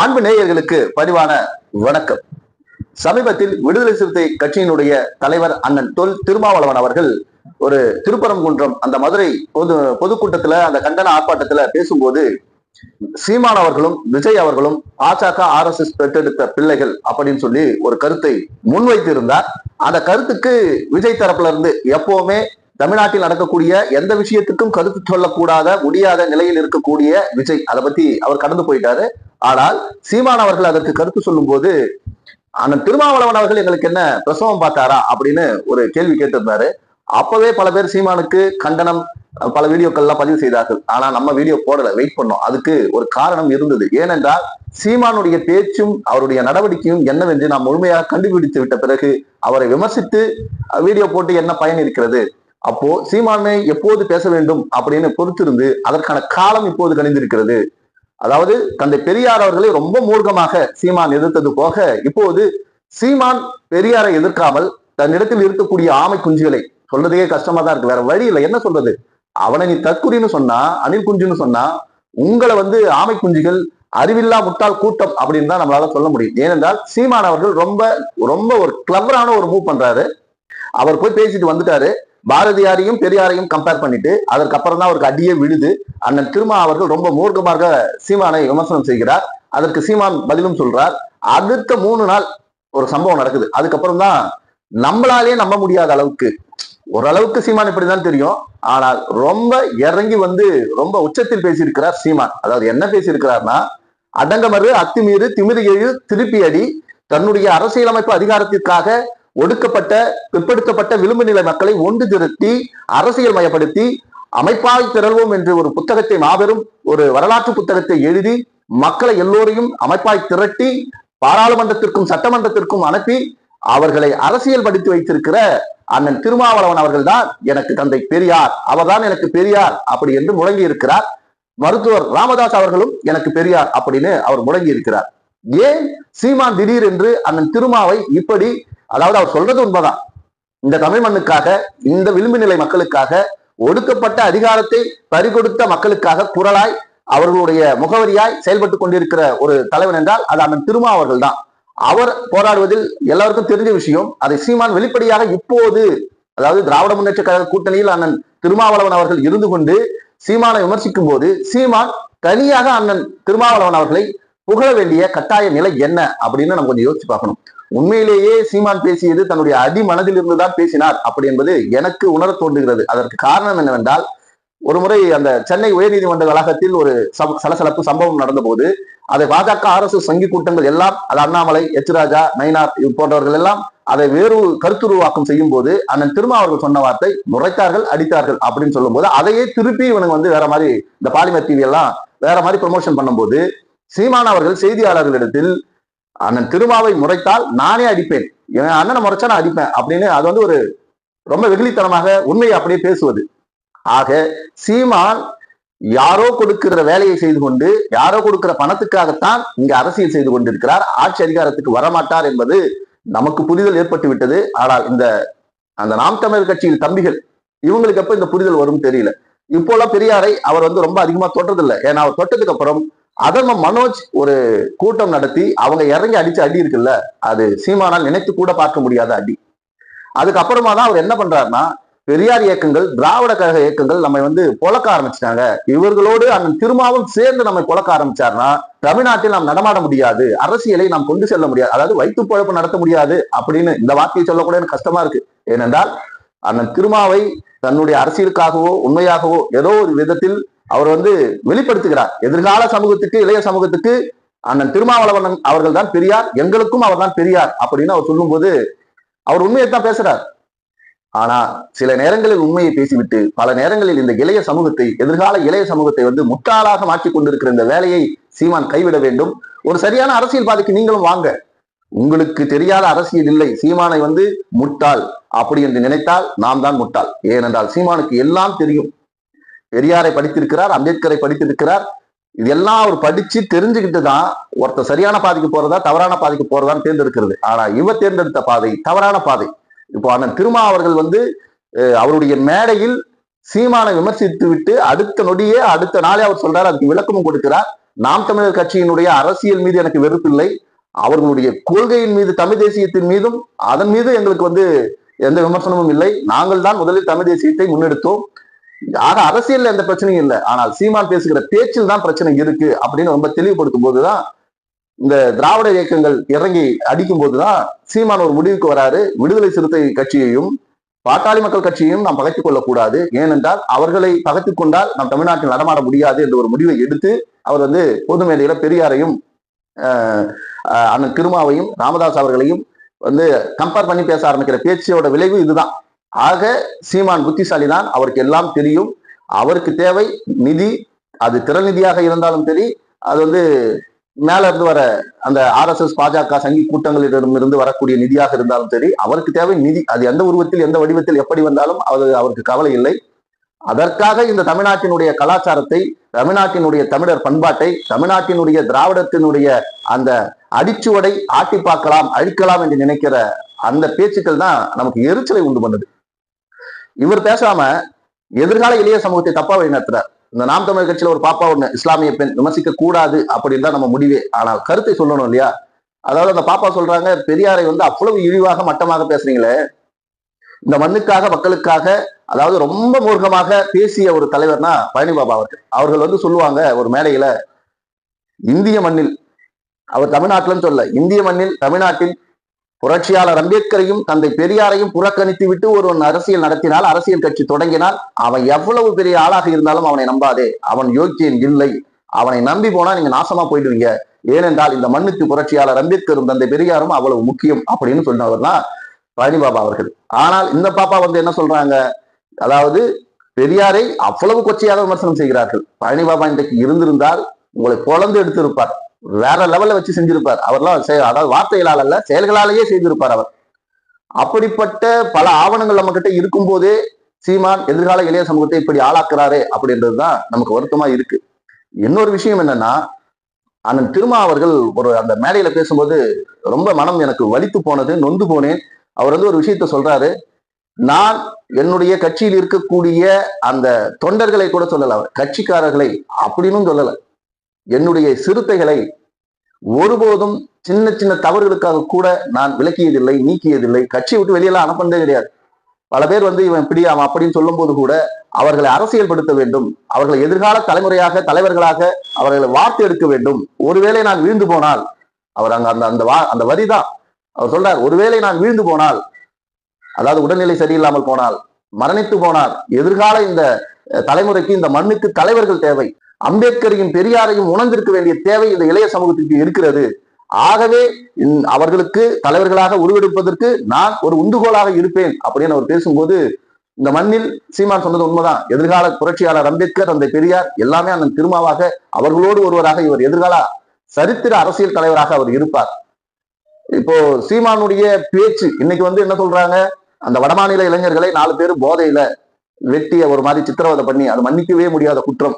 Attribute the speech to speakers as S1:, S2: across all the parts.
S1: அன்பு நேயர்களுக்கு பணிவான வணக்கம். சமீபத்தில் விடுதலை சிறுத்தை கட்சியினுடைய தலைவர் அண்ணன் தொல் திருமாவளவன் அவர்கள் ஒரு திருப்பரங்குன்றம் அந்த மதுரை பொது பொதுக்கூட்டத்துல அந்த கண்டன ஆர்ப்பாட்டத்துல பேசும்போது சீமான் அவர்களும் விஜய் அவர்களும் பாஜக ஆர் எஸ் எஸ் பெற்றெடுத்த பிள்ளைகள் அப்படின்னு சொல்லி ஒரு கருத்தை முன்வைத்திருந்தார். அந்த கருத்துக்கு விஜய் தரப்புல இருந்து எப்பவுமே தமிழ்நாட்டில் நடக்கக்கூடிய எந்த விஷயத்துக்கும் கருத்து சொல்லக்கூடாத முடியாத நிலையில் இருக்கக்கூடிய விஜய். அதை பத்தி அவர் கடந்து போயிட்டாரு. ஆனால் சீமான் அவர்கள் அதற்கு கருத்து சொல்லும் போது அண்ணன் திருமாவளவன் அவர்கள் எங்களுக்கு என்ன பிரசவம் பார்த்தாரா? அப்படின்னு ஒரு கேள்வி கேட்டிருந்தாரு. அப்பவே பல பேர் சீமானுக்கு கண்டனம் பல வீடியோக்கள்லாம் பதிவு செய்தார்கள். ஆனா நம்ம வீடியோ போடல வெயிட் பண்ணோம். அதுக்கு ஒரு காரணம் இருந்தது. ஏனென்றால் சீமானுடைய பேச்சும் அவருடைய நடவடிக்கையும் என்னவென்று நாம் முழுமையாக கண்டுபிடித்து விட்ட பிறகு அவரை விமர்சித்து வீடியோ போட்டு என்ன பயன் இருக்கிறது? அப்போ சீமானை எப்போது பேச வேண்டும் அப்படின்னு பொறுத்திருந்து அதற்கான காலம் இப்போது கணிந்திருக்கிறது அதாவது தந்தை பெரியார் அவர்களை ரொம்ப மூர்க்கமாக சீமான் எதிர்த்தது போக இப்போது சீமான் பெரியாரை எதிர்க்காமல் தன்னிடத்தில் இருக்கக்கூடிய ஆமை குஞ்சுகளை சொல்றதுக்கே கஷ்டமா தான் இருக்கு வேற வழி இல்லை. என்ன சொல்றது? அவனை நீ தற்குறின்னு சொன்னா அணில் குஞ்சுன்னு சொன்னா உங்களை வந்து ஆமை குஞ்சுகள் அறிவில்லா முட்டாள் கூட்டம் அப்படின்னு தான் நம்மளால சொல்ல முடியும். ஏனென்றால் சீமான் அவர்கள் ரொம்ப ரொம்ப ஒரு கிளவரான ஒரு மூவ் பண்றாரு. அவர் போய் பேசிட்டு வந்துட்டாரு. பாரதியாரையும் பெரியாரையும் கம்பேர் பண்ணிட்டு அதற்கப்புறம் தான் அவருக்கு அடியே விழுது. அண்ணன் திருமா அவர்கள் ரொம்ப மூர்க்கமாக சீமானை விமர்சனம் செய்கிறார். அதற்கு சீமான் பதிலும் சொல்றார் அடுத்த மூணு நாள் ஒரு சம்பவம் நடக்குது. அதுக்கப்புறம் தான் நம்மளாலே நம்ப முடியாத அளவுக்கு. ஓரளவுக்கு சீமான் இப்படிதான் தெரியும். ஆனால் ரொம்ப இறங்கி வந்து ரொம்ப உச்சத்தில் பேசியிருக்கிறார் சீமான். அதாவது என்ன பேசியிருக்கிறார்னா அடங்கமறு அத்துமீறு திமிரு எழு திருப்பி அடி தன்னுடைய அரசியலமைப்பு அதிகாரத்திற்காக ஒடுக்கப்பட்ட பிற்படுத்தப்பட்ட விளிம்பு நிலை மக்களை ஒன்று திரட்டி அரசியல் மயப்படுத்தி அமைப்பாய் திரள்வோம் என்று ஒரு புத்தகத்தை மாபெரும் ஒரு வரலாற்று புத்தகத்தை எழுதி மக்களை எல்லோரையும் அமைப்பாய் திரட்டி பாராளுமன்றத்திற்கும் சட்டமன்றத்திற்கும் அனுப்பி அவர்களை அரசியல் படித்து வைத்திருக்கிற அண்ணன் திருமாவளவன் அவர்கள் தான் எனக்கு தந்தை பெரியார். அவர்தான் எனக்கு பெரியார் அப்படி என்று முழங்கி இருக்கிறார். மருத்துவர் ராமதாஸ் அவர்களும் எனக்கு பெரியார் அப்படின்னு அவர் முழங்கி இருக்கிறார். ஏன் சீமான் திடீர் என்று அண்ணன் திருமாவை இப்படி அதாவது அவர் சொல்றது உண்மைதான். இந்த தமிழ் மண்ணுக்காக இந்த விளிம்பு நிலை மக்களுக்காக ஒடுக்கப்பட்ட அதிகாரத்தை பறிகொடுத்த மக்களுக்காக குரலாய் அவர்களுடைய முகவரியாய் செயல்பட்டு கொண்டிருக்கிற ஒரு தலைவன் என்றால் அது அண்ணன் திருமா அவர்கள் தான் அவர் போராடுவதில் எல்லாருக்கும் தெரிஞ்ச விஷயம் அதை சீமான் வெளிப்படையாக இப்போது அதாவது திராவிட முன்னேற்ற கழக கூட்டணியில் அண்ணன் திருமாவளவன் அவர்கள் இருந்து கொண்டு சீமானை விமர்சிக்கும் போது சீமான் தனியாக அண்ணன் திருமாவளவன் அவர்களை புகழ வேண்டிய கட்டாய நிலை என்ன அப்படின்னு நம்ம கொஞ்சம் யோசிச்சு பார்க்கணும். உண்மையிலேயே சீமான் பேசியது தன்னுடைய அடி மனதில் இருந்துதான் பேசினார். அப்படி என்பது எனக்கு உணர தோன்றுகிறது. அதற்கு காரணம் என்னவென்றால் ஒரு முறை அந்த சென்னை உயர்நீதிமன்ற வளாகத்தில் ஒரு சலசலப்பு சம்பவம் நடந்த போது அதை பாஜக அரசு சங்கி கூட்டங்கள் எல்லாம் அது அண்ணாமலை எச் ராஜா நயினார் போன்றவர்கள் எல்லாம் அதை வேறு கருத்துருவாக்கம் செய்யும் போது அண்ணன் திருமா அவர்கள் சொன்ன வார்த்தை முறைத்தார்கள் அடித்தார்கள் அப்படின்னு சொல்லும் போது அதையே திருப்பி இவனுக்கு வந்து வேற மாதிரி இந்த பாலிமர் டிவி எல்லாம் வேற மாதிரி ப்ரொமோஷன் பண்ணும்போது சீமான் அவர்கள் செய்தியாளர்களிடத்தில் அண்ணன் திருமாவை முறைத்தால் நானே அடிப்பேன். என் அண்ணனை முறைச்சா நான் அடிப்பேன் அப்படின்னு அது வந்து ஒரு ரொம்ப வெகுளித்தனமாக உண்மையை அப்படியே பேசுவது. ஆக சீமான் யாரோ கொடுக்கிற வேலையை செய்து கொண்டு யாரோ கொடுக்கிற பணத்துக்காகத்தான் இங்க அரசியல் செய்து கொண்டிருக்கிறார். ஆட்சி அதிகாரத்துக்கு வரமாட்டார் என்பது நமக்கு புரிதல் ஏற்பட்டு விட்டது. ஆனால் இந்த அந்த நாம் தமிழர் கட்சியில் தம்பிகள் இவங்களுக்கு எப்ப இந்த புரிதல் வரும் தெரியல. இப்போலாம் பெரியாரை அவர் வந்து ரொம்ப அதிகமா தொட்டதில்லை. ஏன்னா அவர் தொட்டதுக்கு அப்புறம் அதர்ம மனோஜ் ஒரு கூட்டம் நடத்தி அவங்க இறங்கி அடிச்ச அடி இருக்குல்ல அது சீமானால் நினைத்து கூட பார்க்க முடியாத அடி. அதுக்கப்புறமா தான் அவர் என்ன பண்றாருன்னா பெரியார் இயக்கங்கள் திராவிட கழக இயக்கங்கள் நம்ம வந்து பொழக்க ஆரம்பிச்சிட்டாங்க. இவர்களோடு அண்ணன் திருமாவும் சேர்ந்து நம்ம பொழக்க ஆரம்பிச்சார்னா தமிழ்நாட்டில் நாம் நடமாட முடியாது அரசியலை நாம் கொண்டு செல்ல முடியாது அதாவது வைத்து பொழப்பு நடத்த முடியாது அப்படின்னு இந்த வார்த்தையை சொல்லக்கூட எனக்கு கஷ்டமா இருக்கு. ஏனென்றால் அண்ணன் திருமாவை தன்னுடைய அரசியலுக்காகவோ உண்மையாகவோ ஏதோ ஒரு விதத்தில் அவர் வந்து வெளிப்படுத்துகிறார். எதிர்கால சமூகத்துக்கு இளைய சமூகத்துக்கு அண்ணன் திருமாவளவன் அவர்கள் தான் பெரியார் எங்களுக்கும் அவர் தான் பெரியார் அப்படின்னு அவர் சொல்லும்போது அவர் உண்மையை தான் பேசுறார். ஆனா சில நேரங்களில் உண்மையை பேசிவிட்டு பல நேரங்களில் இந்த இளைய சமூகத்தை எதிர்கால இளைய சமூகத்தை வந்து முட்டாளாக மாற்றி கொண்டிருக்கிற இந்த வேலையை சீமான் கைவிட வேண்டும். ஒரு சரியான அரசியல் பாதைக்கு நீங்களும் வாங்க. உங்களுக்கு தெரியாத அரசியல் இல்லை. சீமானை வந்து முட்டாள் அப்படி என்று நினைத்தால் நாம் தான் முட்டாள். ஏனென்றால் சீமானுக்கு எல்லாம் தெரியும். பெரியாரை படித்திருக்கிறார் அம்பேத்கரை படித்திருக்கிறார். இதெல்லாம் அவர் படிச்சு தெரிஞ்சுக்கிட்டு தான் ஒருத்தர் சரியான பாதைக்கு போறதா தவறான பாதைக்கு போறதான்னு தேர்ந்தெடுக்கிறது. ஆனா இவர் தேர்ந்தெடுத்த பாதை தவறான பாதை. இப்போ அண்ணன் திருமா அவர்கள் வந்து அவருடைய மேடையில் சீமானை விமர்சித்து விட்டு அடுத்த நொடியே அடுத்த நாளே அவர் சொல்றாரு அதுக்கு விளக்கமும் கொடுக்கிறார். நாம் தமிழர் கட்சியினுடைய அரசியல் மீது எனக்கு வெறுப்பில்லை. அவர்களுடைய கொள்கையின் மீது தமிழ் தேசியத்தின் மீதும் அதன் மீது எங்களுக்கு வந்து எந்த விமர்சனமும் இல்லை. நாங்கள் தான் முதலில் தமிழ் தேசியத்தை முன்னெடுத்தோம். ஆக அரசியல்ல எந்த பிரச்சனையும் இல்லை. ஆனால் சீமான் பேசுகிற பேச்சில் தான் பிரச்சனை இருக்கு அப்படின்னு ரொம்ப தெளிவுபடுத்தும் போதுதான் இந்த திராவிட இயக்கங்கள் இறங்கி அடிக்கும் போதுதான் சீமான் ஒரு முடிவுக்கு வராரு. விடுதலை சிறுத்தை கட்சியையும் பாட்டாளி மக்கள் கட்சியையும் நாம் பகைத்துக் கொள்ளக்கூடாது. ஏனென்றால் அவர்களை பகைத்துக் கொண்டால் நாம் தமிழ்நாட்டில் நடமாட முடியாது என்ற ஒரு முடிவை எடுத்து அவர் வந்து பொது மேடையில பெரியாரையும் ஆஹ், அண்ணன் திருமாவையும் ராமதாஸ் அவர்களையும் வந்து கம்பேர் பண்ணி பேச ஆரம்பிக்கிற பேச்சோட விளைவு இதுதான். ஆக சீமான் புத்திசாலி தான் அவருக்கு எல்லாம் தெரியும். அவருக்கு தேவை நிதி அது திறன் நிதியாக இருந்தாலும் சரி அது வந்து மேல இருந்து வர அந்த ஆர்எஸ்எஸ் பாஜக சங்கி கூட்டங்களிடமிருந்து வரக்கூடிய நிதியாக இருந்தாலும் சரி அவருக்கு தேவை நிதி. அது எந்த உருவத்தில் எந்த வடிவத்தில் எப்படி வந்தாலும் அது அவருக்கு கவலை இல்லை. அதற்காக இந்த தமிழ்நாட்டினுடைய கலாச்சாரத்தை தமிழ்நாட்டினுடைய தமிழர் பண்பாட்டை தமிழ்நாட்டினுடைய திராவிடத்தினுடைய அந்த அடிச்சுவடை ஆட்டி பார்க்கலாம் அழிக்கலாம் என்று நினைக்கிற அந்த பேச்சுக்கள் தான் நமக்கு எரிச்சலை உண்டு பண்ணுது. இவர் பேசாம எதிர்கால இளைய சமூகத்தை தப்பா வழிநடத்துறார். இந்த நாம் தமிழ் கட்சியில ஒரு பாப்பா ஒண்ணு இஸ்லாமிய பெண் விமர்சிக்க கூடாது அப்படின்னு தான் நம்ம முடிவே. ஆனால் கருத்தை சொல்லணும் இல்லையா? அதாவது அந்த பாப்பா சொல்றாங்க பெரியாரை வந்து அவ்வளவு இழிவாக மட்டமாக பேசுறீங்களே. இந்த மண்ணுக்காக மக்களுக்காக அதாவது ரொம்ப மூர்க்கமாக பேசிய ஒரு தலைவர்னா பழனி பாபா அவர்கள். அவர்கள் வந்து சொல்லுவாங்க ஒரு மேடையில இந்திய மண்ணில் அவர் தமிழ்நாட்டிலன்னு சொல்ல இந்திய மண்ணில் தமிழ்நாட்டில் புரட்சியாளர் அம்பேத்கரையும் தந்தை பெரியாரையும் புறக்கணித்து விட்டு ஒருவன் அரசியல் நடத்தினால் அரசியல் கட்சி தொடங்கினால் அவன் எவ்வளவு பெரிய ஆளாக இருந்தாலும் அவனை நம்பாதே. அவன் யோக்கியன் இல்லை. அவனை நம்பி போனா நீங்க நாசமா போயிடுவீங்க. ஏனென்றால் இந்த மண்ணுக்கு புரட்சியாளர் அம்பேத்கரும் தந்தை பெரியாரும் அவ்வளவு முக்கியம் அப்படின்னு சொன்னவர் தான் பழனி பாபா அவர்கள். ஆனால் இந்த பாப்பா வந்து என்ன சொல்றாங்க? அதாவது பெரியாரை அவ்வளவு கொச்சையாக விமர்சனம் செய்கிறார்கள். பழனி பாபா இன்றைக்கு இருந்திருந்தால் உங்களை குழந்தை எடுத்திருப்பார். வேற லெவல்ல வச்சு செஞ்சிருப்பார். அவர்லாம் அதாவது வார்த்தைகளால் அல்ல செயல்களாலேயே செய்திருப்பார் அவர். அப்படிப்பட்ட பல ஆவணங்கள் நம்ம கிட்ட இருக்கும் போதே சீமான் எதிர்கால இளைய சமூகத்தை இப்படி ஆளாக்குறாரே அப்படின்றதுதான் நமக்கு வருத்தமா இருக்கு. இன்னொரு விஷயம் என்னன்னா அண்ணன் திருமா அவர்கள் ஒரு அந்த மேடையில பேசும்போது ரொம்ப மனம் எனக்கு வலித்து போனது நொந்து போனேன். அவர் வந்து ஒரு விஷயத்த சொல்றாரு. நான் என்னுடைய கட்சியில் இருக்கக்கூடிய அந்த தொண்டர்களை கூட சொல்லல அவர். கட்சிக்காரர்களை அப்படின்னு சொல்லலை. என்னுடைய சிறுத்தைகளை ஒருபோதும் சின்ன சின்ன தவறுகளுக்காக கூட நான் விளக்கியதில்லை நீக்கியதில்லை. கட்சியை விட்டு வெளியெல்லாம் அனுப்பினதே கிடையாது. பல பேர் வந்து இவன் இப்படி அவன் அப்படின்னு சொல்லும் போது கூட அவர்களை அரசியல்படுத்த வேண்டும். அவர்களை எதிர்கால தலைமுறையாக தலைவர்களாக அவர்களை வார்த்தை எடுக்க வேண்டும். ஒருவேளை நான் வீழ்ந்து போனால் அவர் அங்க அந்த அந்த வா அந்த வரிதான் அவர் சொல்றார் ஒருவேளை நான் வீழ்ந்து போனால் அதாவது உடல்நிலை சரியில்லாமல் போனால் மரணித்து போனால் எதிர்கால இந்த தலைமுறைக்கு இந்த மண்ணுக்கு தலைவர்கள் தேவை. அம்பேத்கரையும் பெரியாரையும் உணர்ந்திருக்க வேண்டிய தேவை இந்த இளைய சமூகத்திற்கு இருக்கிறது. ஆகவே அவர்களுக்கு தலைவர்களாக உருவெடுப்பதற்கு நான் ஒரு உந்துகோலாக இருப்பேன் அப்படின்னு அவர் பேசும்போது இந்த மண்ணில் சீமான் சொன்னது உண்மைதான். எதிர்கால புரட்சியாளர் அம்பேத்கர் அந்த பெரியார் எல்லாமே அந்த திருமாவாக அவர்களோடு ஒருவராக இவர் எதிர்கால சரித்திர அரசியல் தலைவராக அவர் இருப்பார். இப்போ சீமானுடைய பேச்சு இன்னைக்கு வந்து என்ன சொல்றாங்க? அந்த வடமாநில இளைஞர்களை நாலு பேர் போதையில வெட்டி ஒரு மாதிரி சித்திரவதை பண்ணி அது மன்னிக்கவே முடியாத குற்றம்.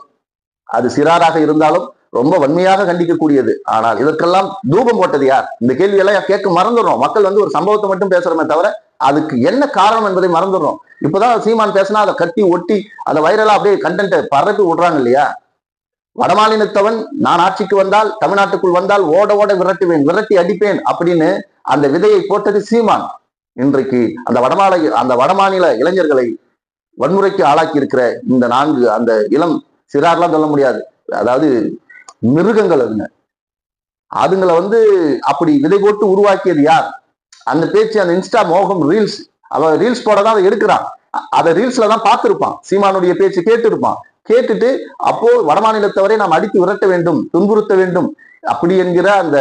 S1: அது சிறாராக இருந்தாலும் ரொம்ப வன்மையாக கண்டிக்கக்கூடியது. ஆனால் இதற்கெல்லாம் தூபம் போட்டது யார்? இந்த கேள்வி எல்லாம் கேட்க மறந்துடுறோம். மக்கள் வந்து ஒரு சம்பவத்தை மட்டும் பேசுறோமே தவிர அதுக்கு என்ன காரணம் என்பதை மறந்துடுறோம். இப்பதான் சீமான் பேசினா அதை கட்டி ஒட்டி அதை வைரலா அப்படியே கண்டென்ட்டை பரப்பி விடுறாங்க இல்லையா? வடமாநிலத்தவன் நான் ஆட்சிக்கு வந்தால் தமிழ்நாட்டுக்குள் வந்தால் ஓட ஓட விரட்டுவேன் விரட்டி அடிப்பேன் அப்படின்னு அந்த விதையை போட்டது சீமான். இன்றைக்கு அந்த வடமாநில அந்த வடமாநில இளைஞர்களை வன்முறைக்கு ஆளாக்கி இருக்கிற இந்த நான்கு அந்த இளம் சிறார்லாம் சொல்ல முடியாது. அதாவது மிருகங்கள் அதுங்க. அதுங்களை வந்து அப்படி விதை போட்டு உருவாக்கியது யார்? அந்த பேச்சு அந்த இன்ஸ்டா மோகம் ரீல்ஸ் அவன் ரீல்ஸ் போட தான் அதை எடுக்கிறான். அதை ரீல்ஸ்ல தான் பார்த்துருப்பான். சீமானுடைய பேச்சு கேட்டுருப்பான். கேட்டுட்டு அப்போ வடமாநிலத்தவரை நாம் அடித்து விரட்ட வேண்டும் துன்புறுத்த வேண்டும். அப்படி என்கிற அந்த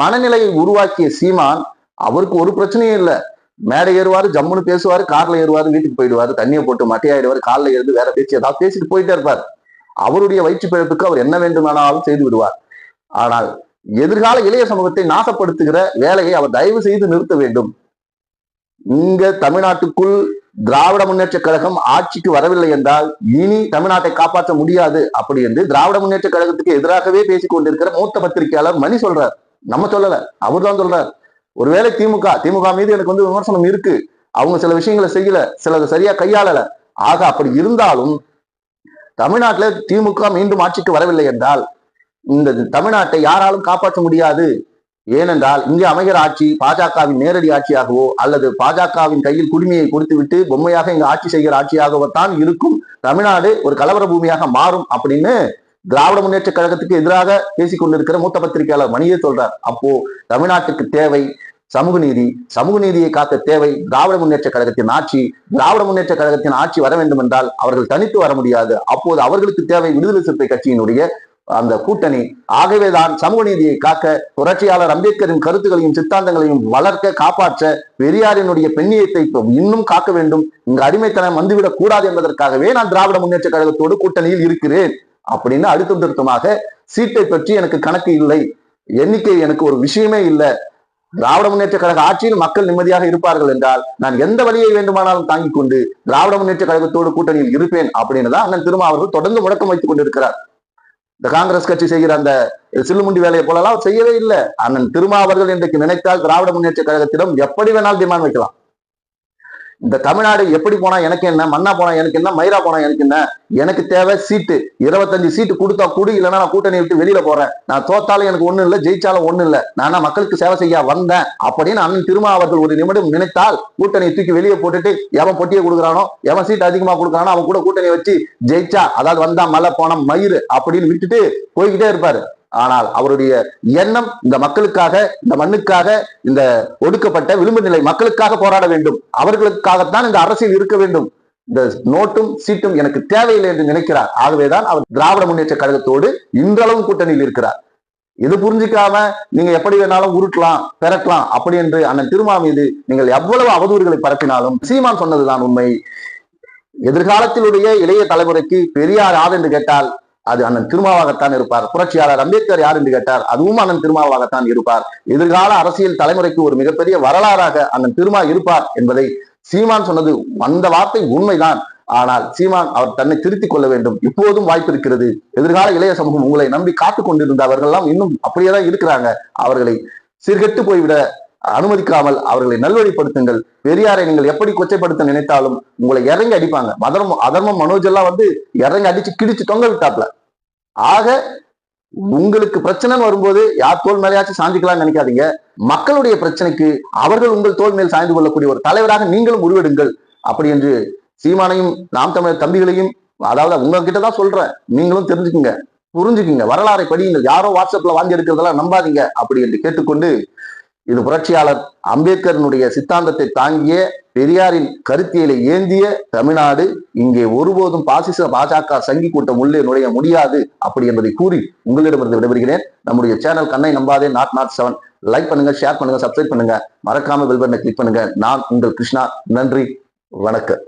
S1: மனநிலையை உருவாக்கிய சீமான் அவருக்கு ஒரு பிரச்சனையும் இல்லை. மேடை ஏறுவாரு ஜம்முன்னு பேசுவாரு கார்ல ஏறுவாரு வீட்டுக்கு போயிடுவாரு தண்ணியை போட்டு மட்டையாயிடுவாரு காலில் ஏறுது வேற பேச்சு ஏதாவது பேசிட்டு போயிட்டே இருப்பார். அவருடைய வயிற்று பிழப்புக்கு அவர் என்ன வேண்டுமானாலும் செய்து விடுவார். ஆனால் எதிர்கால இளைய சமூகத்தை நாசப்படுத்துகிற வேலையை அவர் தயவு செய்து நிறுத்த வேண்டும். இங்க தமிழ்நாட்டுக்குள் திராவிட முன்னேற்ற கழகம் ஆட்சிக்கு வரவில்லை என்றால் இனி தமிழ்நாட்டை காப்பாற்ற முடியாது. அப்படி என்று திராவிட முன்னேற்ற கழகத்துக்கு எதிராகவே பேசிக் கொண்டிருக்கிற மூத்த பத்திரிகையாளர் மணி சொல்றார். நம்ம சொல்லல அவர்தான் சொல்றார். ஒருவேளை திமுக திமுக மீது எனக்கு வந்து விமர்சனம் இருக்கு. அவங்க சில விஷயங்களை செய்யல சிலதை சரியா கையாளல. ஆக அப்படி இருந்தாலும் தமிழ்நாட்டில் திமுக மீண்டும் ஆட்சிக்கு வரவில்லை என்றால் இந்த தமிழ்நாட்டை யாராலும் காப்பாற்ற முடியாது. ஏனென்றால் இங்கே அமைகிற ஆட்சி பாஜகவின் நேரடி ஆட்சியாகவோ அல்லது பாஜகவின் கையில் குடிமையை கொடுத்துவிட்டு பொம்மையாக இங்கு ஆட்சி செய்கிற ஆட்சியாகவோ தான் இருக்கும். தமிழ்நாடு ஒரு கலவர பூமியாக மாறும் அப்படின்னு திராவிட முன்னேற்ற கழகத்துக்கு எதிராக பேசிக் கொண்டிருக்கிற மூத்த பத்திரிகையாளர் மணியே சொல்றார். அப்போ தமிழ்நாட்டுக்கு தேவை சமூக நீதி சமூக நீதியை காக்க தேவை. திராவிட முன்னேற்ற கழகத்தின் ஆட்சி திராவிட முன்னேற்ற கழகத்தின் ஆட்சி வர வேண்டும் என்றால் அவர்கள் தனித்து வர முடியாது. அப்போது அவர்களுக்கு தேவை விடுதலை சிறுத்தை கட்சியினுடைய அந்த கூட்டணி. ஆகவேதான் சமூக நீதியை காக்க புரட்சியாளர் அம்பேத்கரின் கருத்துக்களையும் சித்தாந்தங்களையும் வளர்க்க காப்பாற்ற பெரியாரினுடைய பெண்ணியத்தை இன்னும் காக்க வேண்டும். இங்கு அடிமைத்தனம் வந்துவிடக் கூடாது என்பதற்காகவே நான் திராவிட முன்னேற்ற கழகத்தோடு கூட்டணியில் இருக்கிறேன். அப்படின்னு அழுத்தம் திருத்தமாக சீட்டை பற்றி எனக்கு கணக்கு இல்லை. எண்ணிக்கை எனக்கு ஒரு விஷயமே இல்லை. திராவிட முன்னேற்ற கழக ஆட்சியில் மக்கள் நிம்மதியாக இருப்பார்கள் என்றால் நான் எந்த வழியை வேண்டுமானாலும் தாங்கிக் கொண்டு திராவிட முன்னேற்ற கழகத்தோடு கூட்டணியில் இருப்பேன் அப்படின்னு தான் அண்ணன் திருமா அவர்கள் தொடர்ந்து முழக்கம் வைத்துக் கொண்டிருக்கிறார். இந்த காங்கிரஸ் கட்சி செய்கிற அந்த சில்லுமுண்டி வேலையை போலலாம் செய்யவே இல்லை. அண்ணன் திருமா அவர்கள் இன்றைக்கு நினைத்தால் திராவிட முன்னேற்ற கழகத்திடம் எப்படி வேணாலும் டிமாண்ட் வைக்கலாம் இந்த தமிழ்நாடு எப்படி போனா எனக்கு என்ன மண்ணா போனா எனக்கு என்ன மயிரா போனா எனக்கு என்ன? எனக்கு தேவை சீட்டு. இருபத்தஞ்சு சீட்டு கொடுத்தா குடு இல்லைன்னா நான் கூட்டணி விட்டு வெளியில போறேன். நான் தோத்தாலும் எனக்கு ஒண்ணு இல்லை ஜெயிச்சாலும் ஒண்ணு இல்லை. நானா மக்களுக்கு சேவை செய்ய வந்தேன். அப்படின்னு அண்ணன் திருமா அவர்கள் ஒரு நிமிடம் நினைத்தால் கூட்டணியை தூக்கி வெளியே போட்டுட்டு எவன் பொட்டியை கொடுக்குறானோ எவன் சீட் அதிகமா கொடுக்குறானோ அவன் கூட கூட்டணி வச்சு ஜெயிச்சா அதாவது வந்தா மலை போன மயிறு அப்படின்னு விட்டுட்டு போய்கிட்டே இருப்பாரு. ஆனால் அவருடைய எண்ணம் இந்த மக்களுக்காக இந்த மண்ணுக்காக இந்த ஒடுக்கப்பட்ட விளிம்பு நிலை மக்களுக்காக போராட வேண்டும். அவர்களுக்காகத்தான் இந்த அரசியல் இருக்க வேண்டும். இந்த நோட்டும் சீட்டும் எனக்கு தேவையில்லை என்று நினைக்கிறார். ஆகவேதான் அவர் திராவிட முன்னேற்ற கழகத்தோடு இன்றளவும் கூட்டணியில் இருக்கிறார். இது புரிஞ்சிக்காம நீங்க எப்படி வேணாலும் உருட்டலாம் பெறக்கலாம் அப்படி என்று அண்ணன் திருமா மீது நீங்கள் எவ்வளவு அவதூறுகளை பரப்பினாலும் சீமான் சொன்னதுதான் உண்மை. எதிர்காலத்திலுடைய இளைய தலைமுறைக்கு பெரியார் யார் என்று கேட்டால் அது அண்ணன் திருமாவாகத்தான் இருப்பார். புரட்சியாளர் அம்பேத்கர் யார் என்று கேட்டார். அதுவும் அண்ணன் திருமாவாகத்தான் இருப்பார். எதிர்கால அரசியல் தலைமுறைக்கு ஒரு மிகப்பெரிய வரலாறாக அண்ணன் திருமா இருப்பார் என்பதை சீமான் சொன்னது அந்த வார்த்தை உண்மைதான். ஆனால் சீமான் அவர் தன்னை திருத்திக் கொள்ள வேண்டும். இப்போதும் வாய்ப்பு இருக்கிறது. எதிர்கால இளைய சமூகம் உங்களை நம்பி காத்துக் கொண்டிருந்த எல்லாம் இன்னும் அப்படியேதான் இருக்கிறாங்க. அவர்களை சீர்கெட்டு போய்விட அனுமதிக்காமல் அவர்களை நல்வழிப்படுத்துங்கள். பெரியாரை நீங்கள் எப்படி கொச்சைப்படுத்த நினைத்தாலும் உங்களை இறங்கி அடிப்பாங்க. அதர்மம் அதர்மம் மனோஜ் எல்லாம் வந்து இறங்கி அடிச்சு கிடிச்சு தொங்க விட்டாப்ல. ஆக உங்களுக்கு பிரச்சனைன்னு வரும்போது யார் தோல் மேலேயாச்சும் சாஞ்சிக்கலாம்னு நினைக்காதீங்க. மக்களுடைய பிரச்சனைக்கு அவர்கள் உங்கள் தோல் மேல் சாய்ந்து கொள்ளக்கூடிய ஒரு தலைவராக நீங்களும் உருவெடுங்கள். அப்படி என்று சீமானையும் நாம் தமிழர் தம்பிகளையும் அதாவது உங்ககிட்ட தான் சொல்றேன். நீங்களும் தெரிஞ்சுக்குங்க. புரிஞ்சுக்குங்க. வரலாறை படியுங்கள். யாரோ வாட்ஸ்அப்ல வாங்கி எடுக்கிறதெல்லாம் நம்பாதீங்க. அப்படி என்று கேட்டுக்கொண்டு இது புரட்சியாளர் அம்பேத்கரனுடைய சித்தாந்தத்தை தாங்கிய பெரியாரின் கருத்தியலை ஏந்திய தமிழ்நாடு இங்கே ஒருபோதும் பாசிச பாஜக சங்கி கூட்டம் உள்ளே நுழைய முடியாது அப்படி என்பதை கூறி உங்களிடமிருந்து விடைபெறுகிறேன். நம்முடைய சேனல் கண்ணை நம்பாதே நாட் நாட் செவன் லைக் பண்ணுங்க ஷேர் பண்ணுங்க சப்ஸ்கிரைப் பண்ணுங்க. மறக்காம பெல் பட்டனை கிளிக் பண்ணுங்க. நான் உங்கள் கிருஷ்ணா. நன்றி வணக்கம்.